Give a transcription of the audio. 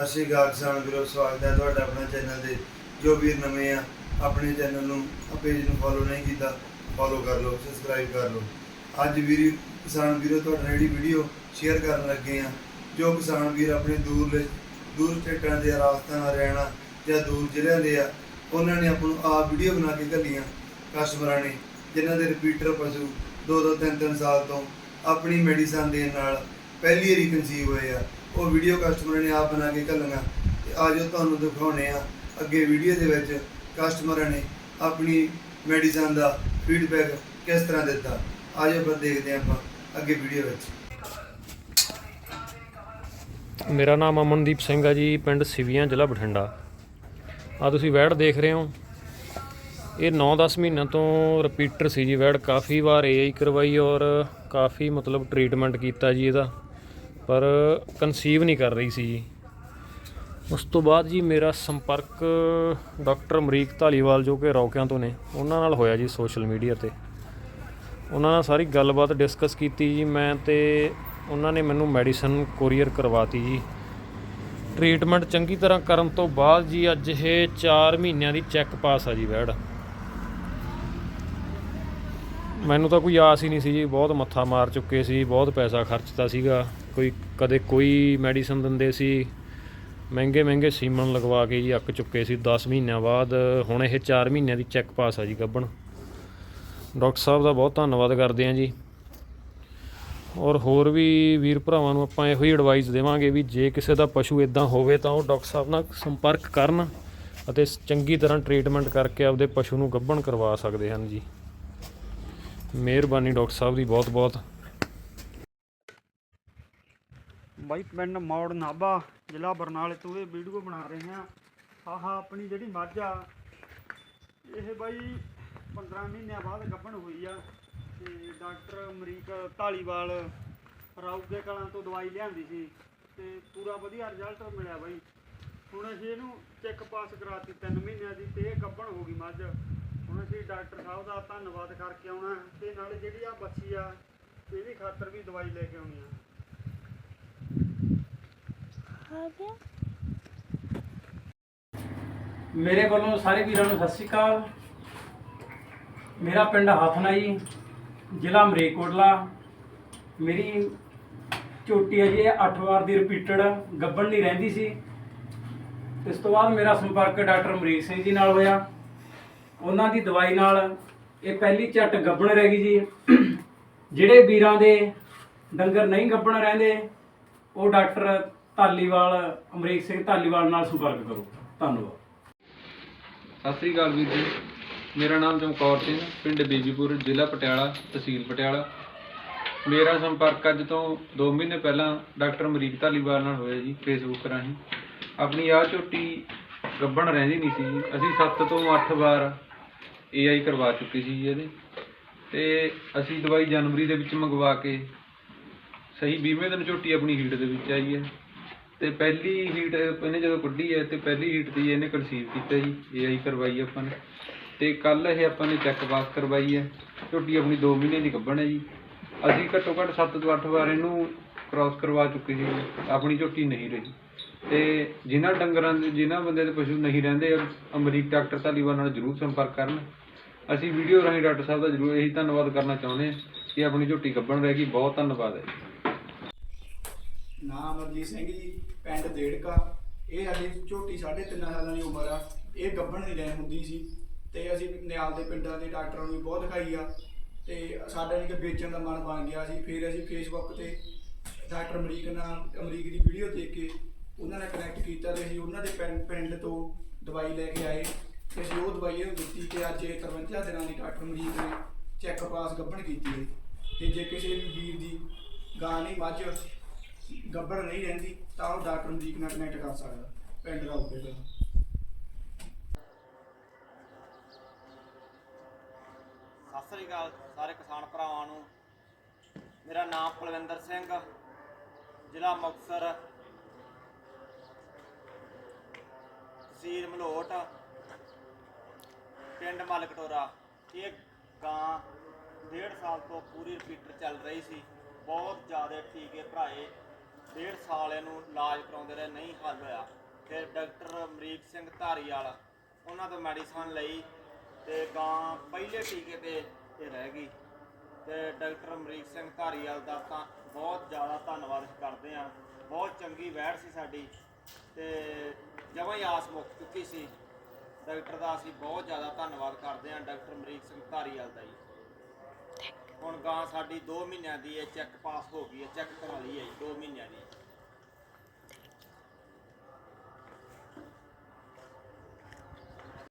ਸਤਿ ਸ਼੍ਰੀ ਅਕਾਲ ਕਿਸਾਨ ਵੀਰੋ, ਸਵਾਗਤ ਹੈ ਤੁਹਾਡਾ ਆਪਣਾ ਚੈਨਲ ਤੇ। ਜੋ ਵੀਰ ਨਵੇਂ ਆ, ਆਪਣੇ ਚੈਨਲ ਨੂੰ ਪੇਜ ਨੂੰ ਫੋਲੋ ਨਹੀਂ ਕੀਤਾ ਫੋਲੋ ਕਰ ਲਓ ਸਬਸਕ੍ਰਾਈਬ ਕਰ ਲਓ। ਅੱਜ ਵੀਰ, ਕਿਸਾਨ ਵੀਰੋ, ਤੁਹਾਡਾ ਜਿਹੜੀ ਵੀਡੀਓ ਸ਼ੇਅਰ ਕਰਨ ਲੱਗੇ ਆ, ਜੋ ਕਿਸਾਨ ਵੀਰ ਆਪਣੇ ਦੂਰ ਦੂਰ ਸਟੇਟਾਂ ਦੇ ਰਾਜਸਥਾਨ, ਹਰਿਆਣਾ ਜਾਂ ਦੂਰ ਜ਼ਿਲ੍ਹਿਆਂ ਦੇ ਆ, ਉਹਨਾਂ ਨੇ ਆਪ ਨੂੰ ਆਪ ਵੀਡੀਓ ਬਣਾ ਕੇ ਘੱਲੀਆਂ ਕਸਟਮਰਾਂ ਨੇ, ਜਿਨ੍ਹਾਂ ਦੇ ਰਿਪੀਟਰ ਪਸ਼ੂ ਦੋ ਦੋ ਤਿੰਨ ਤਿੰਨ ਸਾਲ ਤੋਂ ਆਪਣੀ ਮੈਡੀਸਨ ਦੇਣ ਨਾਲ ਪਹਿਲੀ ਵਾਰੀ ਕਨਸੀਵ ਹੋਏ ਆ। ਉਹ ਵੀਡੀਓ ਕਸਟਮਰ ਨੇ ਆਪ ਬਣਾ ਕੇ ਘੱਲੀਆਂ ਤੇ ਆਜੋ ਤੁਹਾਨੂੰ ਦਿਖਾਉਣੇ ਆ। ਅੱਗੇ ਵੀਡੀਓ ਦੇ ਵਿੱਚ ਕਸਟਮਰਾਂ ਨੇ ਆਪਣੀ ਮੈਡੀਸਨ ਦਾ ਫੀਡਬੈਕ ਕਿਸ ਤਰ੍ਹਾਂ ਦਿੱਤਾ। ਆਜੋ ਫਿਰ ਦੇਖਦੇ ਆਪਾਂ ਅੱਗੇ ਵੀਡੀਓ ਵਿੱਚ। ਮੇਰਾ ਨਾਮ ਅਮਨਦੀਪ ਸਿੰਘ ਆ ਜੀ, ਪਿੰਡ ਸਿਵੀਆਂ, ਜ਼ਿਲ੍ਹਾ ਬਠਿੰਡਾ। ਆ ਤੁਸੀਂ ਵੈੜ ਦੇਖ ਰਹੇ ਹੋ। ਇਹ 9-10 ਮਹੀਨਿਆਂ ਤੋਂ ਰਿਪੀਟਰ ਸੀ ਜੀ ਵੈੜ। ਕਾਫੀ ਵਾਰ ਏਆਈ ਕਰਵਾਈ ਔਰ ਕਾਫੀ ਮਤਲਬ ਟ੍ਰੀਟਮੈਂਟ ਕੀਤਾ ਜੀ ਇਹਦਾ। ਪਰ ਕਨਸੀਵ ਨਹੀਂ ਕਰ ਰਹੀ ਸੀ ਜੀ। ਉਸ ਤੋਂ ਬਾਅਦ ਜੀ ਮੇਰਾ ਸੰਪਰਕ ਡਾਕਟਰ ਅਮਰੀਕ ਧਾਲੀਵਾਲ ਜੋ ਕਿ ਰੌਕਿਆਂ ਤੋਂ ਨੇ, ਉਹਨਾਂ ਨਾਲ ਹੋਇਆ ਜੀ ਸੋਸ਼ਲ ਮੀਡੀਆ ਤੇ। ਉਹਨਾਂ ਨਾਲ ਸਾਰੀ ਗੱਲਬਾਤ ਡਿਸਕਸ ਕੀਤੀ ਜੀ ਮੈਂ ਤੇ ਉਹਨਾਂ ਨੇ ਮੈਨੂੰ ਮੈਡੀਸਨ ਕੋਰੀਅਰ ਕਰਵਾਤੀ ਜੀ। ਟ੍ਰੀਟਮੈਂਟ ਚੰਗੀ ਤਰ੍ਹਾਂ ਕਰਨ ਤੋਂ ਬਾਅਦ ਜੀ ਅੱਜ ਇਹ 4 ਮਹੀਨਿਆਂ ਦੀ ਚੈੱਕ ਪਾਸ ਆ ਜੀ ਵੈੜ। ਮੈਨੂੰ ਤਾਂ ਕੋਈ ਆਸ ਹੀ ਨਹੀਂ ਸੀ ਜੀ, ਬਹੁਤ ਮੱਥਾ ਮਾਰ ਚੁੱਕੇ ਸੀ, ਬਹੁਤ ਪੈਸਾ ਖਰਚਤਾ ਸੀਗਾ। ਕੋਈ ਕਦੇ ਕੋਈ ਮੈਡੀਸਨ ਦਿੰਦੇ ਸੀ, ਮਹਿੰਗੇ ਮਹਿੰਗੇ ਸੀਮਨ ਲਗਵਾ ਕੇ ਜੀ ਅੱਕ ਚੁੱਕੇ ਸੀ। 10 ਮਹੀਨਿਆਂ ਬਾਅਦ ਹੁਣ ਇਹ 4 ਮਹੀਨਿਆਂ ਦੀ ਚੈੱਕ ਪਾਸ ਆ ਜੀ ਗੱਬਣ। ਡਾਕਟਰ ਸਾਹਿਬ ਦਾ ਬਹੁਤ ਧੰਨਵਾਦ ਕਰਦੇ ਹਾਂ ਜੀ। ਔਰ ਹੋਰ ਵੀ ਵੀਰ ਭਰਾਵਾਂ ਨੂੰ ਆਪਾਂ ਇਹੋ ਹੀ ਐਡਵਾਈਸ ਦੇਵਾਂਗੇ ਵੀ ਜੇ ਕਿਸੇ ਦਾ ਪਸ਼ੂ ਇਦਾਂ ਹੋਵੇ ਤਾਂ ਉਹ ਡਾਕਟਰ ਸਾਹਿਬ ਨਾਲ ਸੰਪਰਕ ਕਰਨ ਅਤੇ ਚੰਗੀ ਤਰ੍ਹਾਂ ਟ੍ਰੀਟਮੈਂਟ ਕਰਕੇ ਆਪਦੇ ਪਸ਼ੂ ਨੂੰ ਗੱਭਣ ਕਰਵਾ ਸਕਦੇ ਹਨ ਜੀ। ਮਿਹਰਬਾਨੀ ਡਾਕਟਰ ਸਾਹਿਬ ਦੀ ਬਹੁਤ ਬਹੁਤ ਬਾਈ ਪਿੰਡ ਮੌੜ ਨਾਭਾ, ਜ਼ਿਲ੍ਹਾ ਬਰਨਾਲੇ ਤੋਂ ਇਹ ਵੀਡੀਓ ਬਣਾ ਰਹੇ ਹਾਂ। ਆਹ ਆਪਣੀ ਜਿਹੜੀ ਮੱਝ ਆ, ਇਹ ਬਾਈ 15 ਮਹੀਨਿਆਂ ਬਾਅਦ ਗੱਭਣ ਹੋਈ ਆ ਤੇ ਡਾਕਟਰ ਅਮਰੀਕ ਢਾਲੀਵਾਲ ਰਾਉਗੇ ਕਲਾਂ ਤੋਂ ਦਵਾਈ ਲਿਆਂਦੀ ਸੀ ਤੇ ਪੂਰਾ ਵਧੀਆ ਰਿਜ਼ਲਟ ਮਿਲਿਆ ਬਾਈ। ਹੁਣ ਅਸੀਂ ਇਹਨੂੰ ਚੈੱਕ ਪਾਸ ਕਰਾਤੀ 3 ਮਹੀਨਿਆਂ ਦੀ ਤੇ ਇਹ ਗੱਭਣ ਹੋ ਗਈ ਮੱਝ। ਹੁਣ ਅਸੀਂ ਡਾਕਟਰ ਸਾਹਿਬ ਦਾ ਧੰਨਵਾਦ ਕਰਕੇ ਆਉਣਾ ਤੇ ਨਾਲੇ ਜਿਹੜੀ ਆ ਬੱਚੀ ਆ, ਇਹਦੀ ਖਾਤਰ ਵੀ ਦਵਾਈ ਲੈ ਕੇ ਆਉਣੀ ਆ। ਮੇਰੇ ਵੱਲੋਂ ਸਾਰੇ ਵੀਰਾਂ ਨੂੰ ਸਤਿ ਸ਼੍ਰੀ ਅਕਾਲ। ਮੇਰਾ ਪਿੰਡ ਹਥਨਾ ਜੀ ਜ਼ਿਲ੍ਹਾ ਮਰੇਕੋਟਲਾ। ਮੇਰੀ ਝੋਟੀ ਹੈ ਜੀ 8 ਵਾਰ ਦੀ ਰਿਪੀਟਡ ਗੱਬਣ ਨਹੀਂ ਰਹਿੰਦੀ ਸੀ। ਇਸ ਤੋਂ ਬਾਅਦ ਮੇਰਾ ਸੰਪਰਕ ਡਾਕਟਰ ਅਮਰੀਕ ਸਿੰਘ ਜੀ ਨਾਲ ਹੋਇਆ। ਉਹਨਾਂ ਦੀ ਦਵਾਈ ਨਾਲ ਇਹ ਪਹਿਲੀ ਝੱਟ ਗੱਬਣ ਰਹਿ ਗਈ ਜੀ। ਜਿਹੜੇ ਵੀਰਾਂ ਦੇ ਡੰਗਰ ਨਹੀਂ ਗੱਬਣ ਰਹਿੰਦੇ, ਉਹ ਡਾਕਟਰ ਧਾਲੀਵਾਲ, ਅਮਰੀਕ ਸਿੰਘ ਧਾਲੀਵਾਲ ਨਾਲ ਸੰਪਰਕ ਕਰੋ। ਧੰਨਵਾਦ। ਸਤਿ ਸ੍ਰੀ ਅਕਾਲ ਵੀਰ ਜੀ। ਮੇਰਾ ਨਾਮ ਚਮਕੌਰ ਸਿੰਘ, ਪਿੰਡ ਬੀਜੀਪੁਰ, ਜ਼ਿਲ੍ਹਾ ਪਟਿਆਲਾ, ਤਹਿਸੀਲ ਪਟਿਆਲਾ। ਮੇਰਾ ਸੰਪਰਕ ਅੱਜ ਤੋਂ 2 ਮਹੀਨੇ ਪਹਿਲਾਂ ਡਾਕਟਰ ਅਮਰੀਕ ਧਾਲੀਵਾਲ ਨਾਲ ਹੋਇਆ ਜੀ ਫੇਸਬੁੱਕ ਰਾਹੀਂ। ਆਪਣੀ ਆਹ ਝੋਟੀ ਗੱਭਣ ਰਹਿੰਦੀ ਨਹੀਂ ਸੀ ਜੀ। ਅਸੀਂ 7 ਤੋਂ 8 ਵਾਰ ਏਆਈ ਕਰਵਾ ਚੁੱਕੇ ਸੀ ਜੀ ਇਹਦੇ। ਤੇ ਅਸੀਂ ਦਵਾਈ ਜਨਵਰੀ ਦੇ ਵਿੱਚ ਮੰਗਵਾ ਕੇ ਸਹੀ 20ਵੇਂ ਦਿਨ ਝੋਟੀ ਆਪਣੀ ਹੀਟ ਦੇ ਵਿੱਚ ਆਈ ਹੈ। ਤੇ ਪਹਿਲੀ ਹੀਟ ਇਹਨੇ ਜਦੋਂ ਕੱਢੀ ਹੈ ਤੇ ਪਹਿਲੀ ਹੀਟ ਦੀ ਇਹਨੇ ਕਨਸੀਵ ਕੀਤਾ ਜੀ ਏਆਈ ਕਰਵਾਈ ਆਪਾਂ ਨੇ। ਤੇ ਕੱਲ ਇਹ ਆਪਾਂ ਨੇ ਚੈੱਕ ਪਾਸ ਕਰਵਾਈ ਹੈ। ਝੋਟੀ ਆਪਣੀ 2 ਮਹੀਨੇ ਦੀ ਗੱਭਣ ਹੈ ਜੀ। ਅਸੀਂ ਘੱਟੋ ਘੱਟ 7 ਤੋਂ 8 ਵਾਰ ਇਹਨੂੰ ਕ੍ਰਾਸ ਕਰਵਾ ਚੁੱਕੇ ਸੀ। ਆਪਣੀ ਝੋਟੀ ਨਹੀਂ ਰਹੀ। ਤੇ ਜਿਨ੍ਹਾਂ ਡੰਗਰਾਂ ਦੇ, ਜਿਨ੍ਹਾਂ ਬੰਦੇ ਦੇ ਪਸ਼ੂ ਨਹੀਂ ਰਹਿੰਦੇ, ਅਮਰੀਕ ਡਾਕਟਰ ਧਾਲੀਵਾਲ ਨਾਲ ਜਰੂਰ ਸੰਪਰਕ ਕਰਨ। ਅਸੀਂ ਵੀਡੀਓ ਰਾਹੀਂ ਡਾਕਟਰ ਸਾਹਿਬ ਦਾ ਜਰੂਰ ਇਹੀ ਧੰਨਵਾਦ ਕਰਨਾ ਚਾਹੁੰਦੇ ਹਾਂ ਕਿ ਆਪਣੀ ਝੋਟੀ ਗੱਭਣ ਰਹਿ ਗਈ। ਬਹੁਤ ਧੰਨਵਾਦ ਹੈ ਜੀ। ਨਾਮ ਅਮਰਜੀਤ ਸਿੰਘ ਜੀ, ਪਿੰਡ ਦੇੜਕਾ। ਇਹ ਸਾਡੀ ਝੋਟੀ 3.5 ਸਾਲਾਂ ਦੀ ਉਮਰ ਆ। ਇਹ ਗੱਭਣ ਦੀ ਰਹਿ ਹੁੰਦੀ ਸੀ ਤੇ ਅਸੀਂ ਨਿਆਲ ਦੇ ਪਿੰਡਾਂ ਦੇ ਡਾਕਟਰਾਂ ਨੂੰ ਵੀ ਬਹੁਤ ਦਿਖਾਈ ਆ। ਤੇ ਸਾਡਾ ਨਹੀਂ ਵੇਚਣ ਦਾ ਮਨ ਬਣ ਗਿਆ ਸੀ। ਫਿਰ ਅਸੀਂ ਫੇਸਬੁੱਕ ਤੇ ਡਾਕਟਰ ਅਮਰੀਕ ਨਾਲ, ਅਮਰੀਕ ਦੀ ਵੀਡੀਓ ਦੇਖ ਕੇ ਉਹਨਾਂ ਨਾਲ ਕਨੈਕਟ ਕੀਤਾ ਤੇ ਅਸੀਂ ਉਹਨਾਂ ਦੇ ਪਿੰਡ ਪਿੰਡ ਤੋਂ ਦਵਾਈ ਲੈ ਕੇ ਆਏ। ਤੇ ਅਸੀਂ ਉਹ ਦਵਾਈ ਇਹਨੂੰ ਦਿੱਤੀ ਤੇ ਅੱਜ ਇਹ 53 ਦਿਨਾਂ ਦੀ ਡਾਕਟਰ ਅਮਰੀਕ ਨੇ ਚੈੱਕ ਪਾਸ ਗੱਭਣ ਕੀਤੀ ਹੈ। ਤੇ ਜੇ ਕਿਸੇ ਵੀ ਵੀਰ ਦੀ ਗਾਂ ਨਹੀਂ, ਮੱਝ ਗੱਬੜ ਨਹੀਂ ਰਹਿੰਦੀ, ਤਾਂ ਉਹ ਡਾਕਟਰ ਅਮਰੀਕ ਨਾਲ ਕਨੈਕਟ ਕਰ ਸਕਦਾ, ਪਿੰਡ ਰਾਉਪੇ ਤੋਂ। ਸਤਿ ਸ੍ਰੀ ਅਕਾਲ ਸਾਰੇ ਕਿਸਾਨ ਭਰਾਵਾਂ ਨੂੰ। ਮੇਰਾ ਨਾਮ ਕੁਲਵਿੰਦਰ ਸਿੰਘ, ਜ਼ਿਲ੍ਹਾ ਮੁਕਤਸਰ। ਤਹਿਸੀਲ ਮਲੋਟ, ਪਿੰਡ ਮਲਕਟੋਰਾ। ਇਹ ਗਾਂ ਡੇਢ ਸਾਲ ਤੋਂ ਪੂਰੀ ਰਿਪੀਟਰ ਚੱਲ ਰਹੀ ਸੀ। ਬਹੁਤ ਜ਼ਿਆਦਾ ਟੀਕੇ ਭਰਾਏ। ਡੇਢ ਸਾਲ ਇਹਨੂੰ ਇਲਾਜ ਕਰਾਉਂਦੇ ਰਹੇ, ਨਹੀਂ ਹੱਲ ਹੋਇਆ। ਫਿਰ ਡਾਕਟਰ ਅਮਰੀਕ ਸਿੰਘ ਧਾਰੀਵਾਲ ਉਹਨਾਂ ਤੋਂ ਮੈਡੀਸਨ ਲਈ ਤੇ ਗਾਂ ਪਹਿਲੇ ਟੀਕੇ ਤੇ ਇਹ ਰਹਿ ਗਈ। ਤੇ ਡਾਕਟਰ ਅਮਰੀਕ ਸਿੰਘ ਧਾਰੀਵਾਲ ਦਾ ਤਾਂ ਬਹੁਤ ਜ਼ਿਆਦਾ ਧੰਨਵਾਦ ਕਰਦੇ ਹਾਂ। ਬਹੁਤ ਚੰਗੀ ਵੈੜ ਸੀ ਸਾਡੀ ਤੇ ਜਮਾਂ ਹੀ ਆਸ ਮੁੱਕ ਚੁੱਕੀ ਸੀ। ਡਾਕਟਰ ਦਾ ਅਸੀਂ ਬਹੁਤ ਜ਼ਿਆਦਾ ਧੰਨਵਾਦ ਕਰਦੇ ਹਾਂ ਡਾਕਟਰ ਅਮਰੀਕ ਸਿੰਘ ਧਾਰੀਵਾਲ ਦਾ ਜੀ। ਗਾਂ ਸਾਡੀ 2 ਮਹੀਨਿਆਂ ਦੀ ਹੈ ਚੈੱਕ ਪਾਸ ਹੋ ਗਈ ਹੈ ਚੈੱਕ ਕਰਾ ਲਈ ਹੈ ਜੀ 2 ਮਹੀਨਿਆਂ ਦੀ।